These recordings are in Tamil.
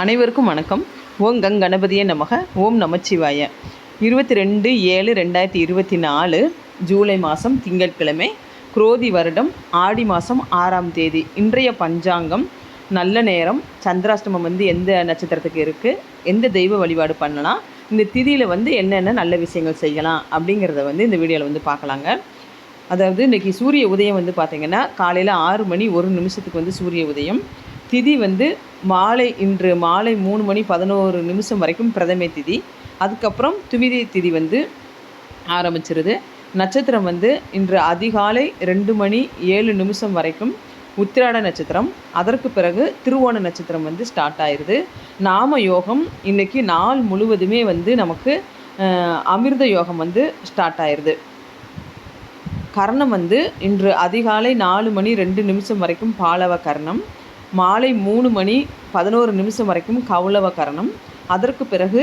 அனைவருக்கும் வணக்கம். ஓம் கங் கணபதியே நமக. ஓம் நமச்சிவாய. இருபத்தி ரெண்டு ஏழு ரெண்டாயிரத்தி இருபத்தி நாலு ஜூலை மாதம் திங்கட்கிழமை குரோதி வருடம் ஆடி மாதம் ஆறாம் தேதி. இன்றைய பஞ்சாங்கம் நல்ல நேரம் சந்திராஷ்டமம் வந்து எந்த நட்சத்திரத்துக்கு இருக்குது எந்த தெய்வ வழிபாடு பண்ணலாம் இந்த திதியில் வந்து என்னென்ன நல்ல விஷயங்கள் செய்யலாம் அப்படிங்கிறத வந்து இந்த வீடியோவில் வந்து பார்க்கலாங்க. அதாவது இன்றைக்கி சூரிய உதயம் வந்து பார்த்திங்கன்னா காலையில் ஆறு மணி ஒரு நிமிஷத்துக்கு வந்து சூரிய உதயம். திதி வந்து மாலை இன்று மாலை மூணு மணி பதினோரு நிமிஷம் வரைக்கும் பிரதமை திதி. அதுக்கப்புறம் துவிதி திதி வந்து ஆரம்பிச்சிருது. நட்சத்திரம் வந்து இன்று அதிகாலை ரெண்டு மணி ஏழு நிமிஷம் வரைக்கும் உத்திராட நட்சத்திரம். அதற்கு பிறகு திருவோண நட்சத்திரம் வந்து ஸ்டார்ட் ஆயிடுது நாம யோகம் இன்றைக்கி நாள் முழுவதுமே வந்து நமக்கு அமிர்த யோகம் வந்து ஸ்டார்ட் ஆயிடுது கர்ணம் வந்து இன்று அதிகாலை நாலு மணி ரெண்டு நிமிஷம் வரைக்கும் பாலவ கர்ணம். மாலை மூணு மணி பதினோரு நிமிஷம் வரைக்கும் கவுளவ கரணம். அதற்கு பிறகு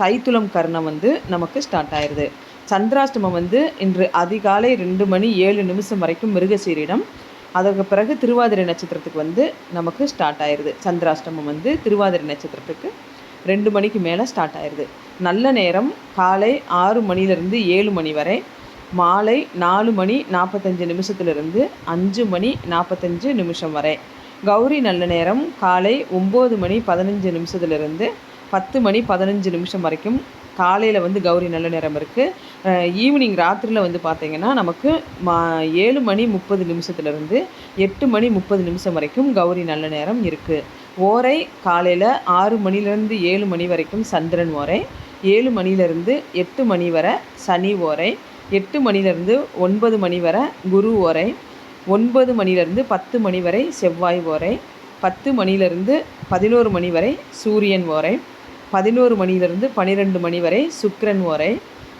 தைத்துளம் கரணம் வந்து நமக்கு ஸ்டார்ட் ஆயிடுது சந்திராஷ்டமம் வந்து இன்று அதிகாலை ரெண்டு மணி ஏழு நிமிஷம் வரைக்கும் மிருகசீரிடம். அதற்கு பிறகு திருவாதிரை நட்சத்திரத்துக்கு வந்து நமக்கு ஸ்டார்ட் ஆயிடுது சந்திராஷ்டமம் வந்து திருவாதிரை நட்சத்திரத்துக்கு ரெண்டு மணிக்கு மேலே ஸ்டார்ட் ஆயிடுது நல்ல நேரம் காலை ஆறு மணிலேருந்து ஏழு மணி வரை. மாலை நாலு மணி நாற்பத்தஞ்சு நிமிஷத்துலேருந்து அஞ்சு மணி நாற்பத்தஞ்சு நிமிஷம் வரை. கௌரி நல்ல நேரம். காலை ஒம்பது மணி பதினஞ்சு நிமிஷத்துலேருந்து பத்து மணி பதினஞ்சு நிமிஷம் வரைக்கும் காலையில் வந்து கௌரி நல்ல நேரம் இருக்குது ஈவினிங் ராத்திரியில் வந்து பார்த்திங்கன்னா நமக்கு மா ஏழு மணி முப்பது நிமிஷத்துலேருந்து எட்டு மணி முப்பது நிமிஷம் வரைக்கும் கௌரி நல்ல நேரம் இருக்குது ஓரை காலையில் ஆறு மணிலேருந்து ஏழு மணி வரைக்கும் சந்திரன் ஓரை ஏழு மணிலேருந்து எட்டு மணி வரை சனி ஓரை எட்டு மணிலேருந்து ஒன்பது மணி வரை குரு ஓரை ஒன்பது மணிலேருந்து பத்து மணி வரை செவ்வாய் ஓரை பத்து மணிலேருந்து பதினோரு மணி வரை சூரியன் ஓரை பதினோரு மணிலேருந்து பன்னிரெண்டு மணி வரை சுக்கரன் ஓரை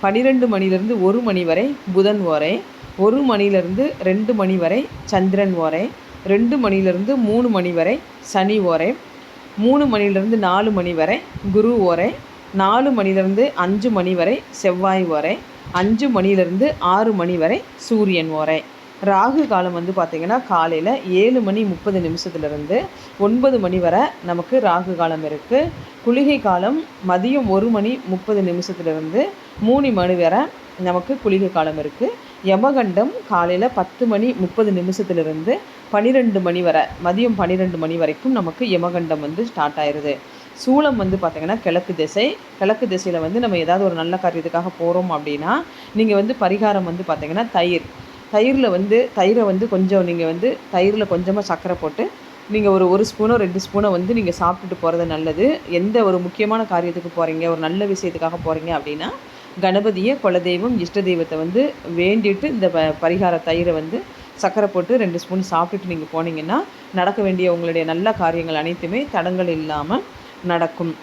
பன்னிரெண்டு மணிலேருந்து ஒரு மணி வரை புதன் ஓரை ஒரு மணிலேருந்து ரெண்டு மணி வரை சந்திரன் ஓரை ரெண்டு மணிலேருந்து மூணு மணி வரை சனி ஓரை மூணு மணிலேருந்து நாலு மணி வரை குரு ஓரை நாலு மணிலேருந்து அஞ்சு மணி வரை செவ்வாய் ஓரை அஞ்சு மணிலேருந்து ஆறு மணி வரை சூரியன் ஓரை. ராகு காலம் வந்து பார்த்திங்கன்னா காலையில் ஏழு மணி முப்பது நிமிஷத்துலேருந்து ஒன்பது மணி வரை நமக்கு ராகு காலம் இருக்குது குளிகை காலம் மதியம் ஒரு மணி முப்பது நிமிஷத்துலேருந்து மூணு மணி வரை நமக்கு குளிகை காலம் இருக்குது யமகண்டம் காலையில் பத்து மணி முப்பது நிமிஷத்துலேருந்து பன்னிரெண்டு மணி வரை மதியம் பன்னிரெண்டு மணி வரைக்கும் நமக்கு யமகண்டம் வந்து ஸ்டார்ட் ஆயிடுது சூளம் வந்து பார்த்திங்கன்னா கிழக்கு திசை கிழக்கு திசையில் வந்து நம்ம ஏதாவது ஒரு நல்ல காரியத்துக்காக போகிறோம் அப்படின்னா நீங்கள் வந்து பரிகாரம் வந்து பார்த்திங்கன்னா தயிர். தயிரில் வந்து தயிரை வந்து கொஞ்சம் நீங்கள் வந்து தயிரில் கொஞ்சமாக சர்க்கரை போட்டு நீங்கள் ஒரு ஒரு ஸ்பூனோ ரெண்டு ஸ்பூனோ வந்து நீங்கள் சாப்பிட்டுட்டு போகிறது நல்லது. எந்த ஒரு முக்கியமான காரியத்துக்கு போகிறீங்க ஒரு நல்ல விஷயத்துக்காக போகிறீங்க அப்படின்னா கணபதியை குலதெய்வம் இஷ்ட தெய்வத்தை வந்து வேண்டிட்டு இந்த ப பரிகார தயிரை வந்து சர்க்கரை போட்டு ரெண்டு ஸ்பூன் சாப்பிட்டுட்டு நீங்கள் போனீங்கன்னா நடக்க வேண்டிய உங்களுடைய நல்ல காரியங்கள் அனைத்துமே தடங்கள் இல்லாமல் நடக்கும்.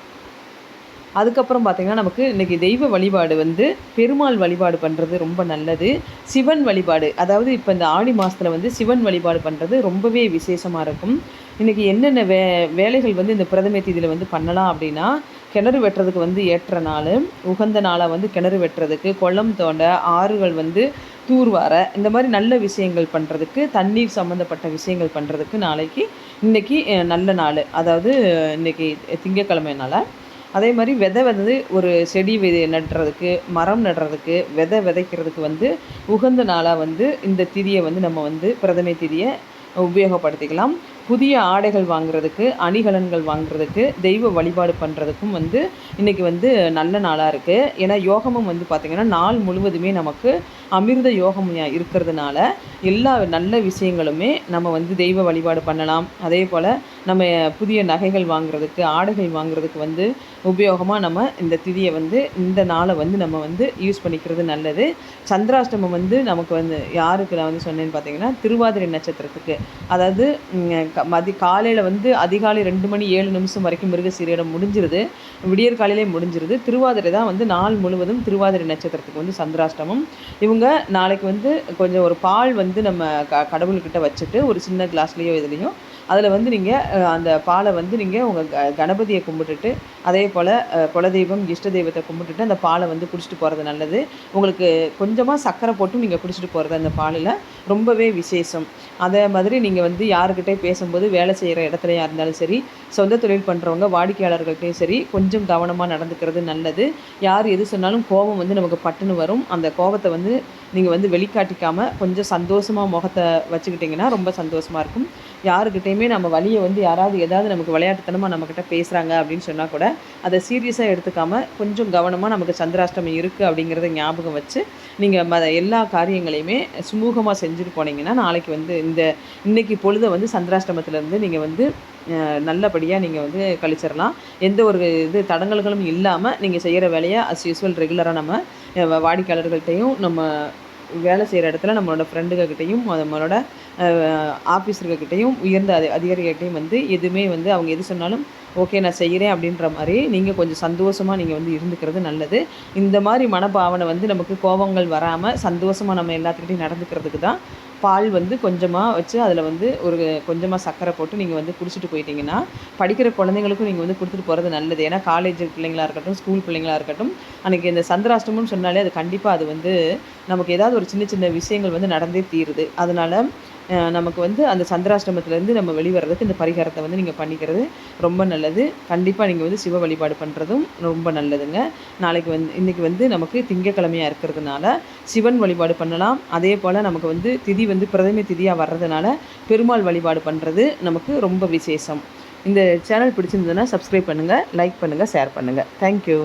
அதுக்கப்புறம் பார்த்திங்கன்னா நமக்கு இன்றைக்கி தெய்வ வழிபாடு வந்து பெருமாள் வழிபாடு பண்ணுறது ரொம்ப நல்லது. சிவன் வழிபாடு அதாவது இப்போ இந்த ஆடி மாதத்தில் வந்து சிவன் வழிபாடு பண்ணுறது ரொம்பவே விசேஷமாக இருக்கும். இன்றைக்கி என்னென்ன வே வேலைகள் வந்து இந்த பிரதமை தேதியில் வந்து பண்ணலாம் அப்படின்னா கிணறு வெட்டுறதுக்கு வந்து ஏற்ற நாள் உகந்த நாளாக வந்து கிணறு வெட்டுறதுக்கு குளம் தோண்ட ஆறுகள் வந்து தூர்வார இந்த மாதிரி நல்ல விஷயங்கள் பண்ணுறதுக்கு தண்ணீர் சம்மந்தப்பட்ட விஷயங்கள் பண்ணுறதுக்கு நாளைக்கு இன்றைக்கி நல்ல நாள். அதாவது இன்றைக்கி திங்கக்கிழமைனால அதே மாதிரி விதை வந்து ஒரு செடி விதை நடுறதுக்கு மரம் நடுறதுக்கு விதை விதைக்கிறதுக்கு வந்து உகந்த நாளாக வந்து இந்த திதியை வந்து நம்ம வந்து பிரதமை திதியை உபயோகப்படுத்திக்கலாம். புதிய ஆடைகள் வாங்குறதுக்கு அணிகலன்கள் வாங்குறதுக்கு தெய்வ வழிபாடு பண்ணுறதுக்கும் வந்து இன்றைக்கி வந்து நல்ல நாளாக இருக்குது ஏன்னா யோகமும் வந்து பார்த்திங்கன்னா நாள் முழுவதுமே நமக்கு அமிர்த யோகம் இருக்கிறதுனால எல்லா நல்ல விஷயங்களுமே நம்ம வந்து தெய்வ வழிபாடு பண்ணலாம். அதே போல் நம்ம புதிய நகைகள் வாங்குறதுக்கு ஆடைகள் வாங்குறதுக்கு வந்து உபயோகமாக நம்ம இந்த திதியை வந்து இந்த நாளை வந்து நம்ம வந்து யூஸ் பண்ணிக்கிறது நல்லது. சந்திராஷ்டமம் வந்து நமக்கு வந்து யாருக்கு நான் வந்து சொன்னேன்னு பார்த்தீங்கன்னா திருவாதிரை நட்சத்திரத்துக்கு. அதாவது க- மதி காலையில் வந்து அதிகாலை ரெண்டு மணி ஏழு நிமிஷம் வரைக்கும் மிருகசீரியிடம் முடிஞ்சிருது. விடியற் காலையிலே முடிஞ்சிருது. திருவாதிரை தான் வந்து நாள் முழுவதும் திருவாதிரை நட்சத்திரத்துக்கு வந்து சந்திராஷ்டமம். இவங்க நாளைக்கு வந்து கொஞ்சம் ஒரு பால் வந்து நம்ம க கடவுள்கிட்ட வச்சுட்டு ஒரு சின்ன கிளாஸ்லேயோ இதுலேயோ அதில் வந்து நீங்கள் அந்த பாலை வந்து நீங்கள் உங்கள் க கணபதியை கும்பிட்டுட்டு அதே போல் குலதெய்வம் இஷ்ட தெய்வத்தை கும்பிட்டுட்டு அந்த பாலை வந்து குடிச்சிட்டு போகிறது நல்லது. உங்களுக்கு கொஞ்சமாக சர்க்கரை போட்டும் நீங்கள் குடிச்சிட்டு போகிறது அந்த பாலில் ரொம்பவே விசேஷம். அதே மாதிரி நீங்கள் வந்து யாருக்கிட்டே பேசும்போது வேலை செய்கிற இடத்துலையாக இருந்தாலும் சரி சொந்த தொழில் பண்ணுறவங்க வாடிக்கையாளர்கள்ட்டையும் சரி கொஞ்சம் கவனமாக நடந்துக்கிறது நல்லது. யார் எது சொன்னாலும் கோபம் வந்து நமக்கு பட்டுன்னு வரும். அந்த கோபத்தை வந்து நீங்கள் வந்து வெளிக்காட்டிக்காமல் கொஞ்சம் சந்தோஷமாக முகத்தை வச்சுக்கிட்டிங்கன்னா ரொம்ப சந்தோஷமாக இருக்கும். யாருக்கிட்டேயுமே நம்ம வழியை வந்து யாராவது ஏதாவது நமக்கு விளையாட்டுத்தனமாக நம்மக்கிட்ட பேசுகிறாங்க அப்படின்னு சொன்னால் கூட அதை சீரியஸாக எடுத்துக்காமல் கொஞ்சம் கவனமாக நமக்கு சந்திராஷ்டமம் இருக்குது அப்படிங்கிறத ஞாபகம் வச்சு நீங்கள் ம எல்லா காரியங்களையுமே சுமூகமாக செஞ்சுட்டு போனீங்கன்னா நாளைக்கு வந்து இந்த இன்றைக்கி பொழுதை வந்து சந்திராஷ்டமத்துலேருந்து நீங்கள் வந்து நல்லபடியாக நீங்கள் வந்து கழிச்சிடலாம் எந்த ஒரு இது தடங்கல்களும் இல்லாமல் நீங்கள் செய்கிற வேலையை அஸ் யூஸ்வல் ரெகுலராக நம்ம வாடிக்கையாளர்கள்ட்டையும் நம்ம வேலை செய்கிற இடத்துல நம்மளோட ஃப்ரெண்டுகிட்டையும் நம்மளோட ஆஃபீஸர்கிட்டையும் உயர்ந்த அதி அதிகாரிகிட்டையும் வந்து எதுவுமே வந்து அவங்க எது சொன்னாலும் ஓகே நான் செய்கிறேன் அப்படின்ற மாதிரி நீங்கள் கொஞ்சம் சந்தோஷமாக நீங்கள் வந்து இருந்துக்கிறது நல்லது. இந்த மாதிரி மனப்பாவனை வந்து நமக்கு கோபங்கள் வராமல் சந்தோஷமாக நம்ம எல்லாத்துக்கிட்டையும் நடந்துக்கிறதுக்கு தான் பால் வந்து கொஞ்சமாக வச்சு அதில் வந்து ஒரு கொஞ்சமாக சர்க்கரை போட்டு நீங்கள் வந்து குடிச்சிட்டு போயிட்டீங்கன்னா படிக்கிற குழந்தைங்களுக்கும் நீங்கள் வந்து கொடுத்துட்டு போகிறது நல்லது. ஏன்னா காலேஜ் பிள்ளைங்களாக இருக்கட்டும் ஸ்கூல் பிள்ளைங்களாக இருக்கட்டும் அன்றைக்கி இந்த சந்திராஷ்டமம்னு சொன்னாலே அது கண்டிப்பாக அது வந்து நமக்கு ஏதாவது ஒரு சின்ன சின்ன விஷயங்கள் வந்து நடந்தே தீருது. அதனால் நமக்கு வந்து அந்த சந்திராஷ்டமத்துலேருந்து நம்ம வெளிவரதுக்கு இந்த பரிகாரத்தை வந்து நீங்கள் பண்ணிக்கிறது ரொம்ப நல்லது. கண்டிப்பாக நீங்கள் வந்து சிவ வழிபாடு பண்ணுறதும் ரொம்ப நல்லதுங்க. நாளைக்கு வந்து இன்றைக்கி வந்து நமக்கு திங்கக்கிழமையாக இருக்கிறதுனால சிவன் வழிபாடு பண்ணலாம். அதே போல் நமக்கு வந்து திதி வந்து பிரதமை திதியாக வர்றதுனால பெருமாள் வழிபாடு பண்ணுறது நமக்கு ரொம்ப விசேஷம். இந்த சேனல் பிடிச்சிருந்ததுன்னா சப்ஸ்கிரைப் பண்ணுங்கள் லைக் பண்ணுங்கள் ஷேர் பண்ணுங்கள் தேங்க்யூ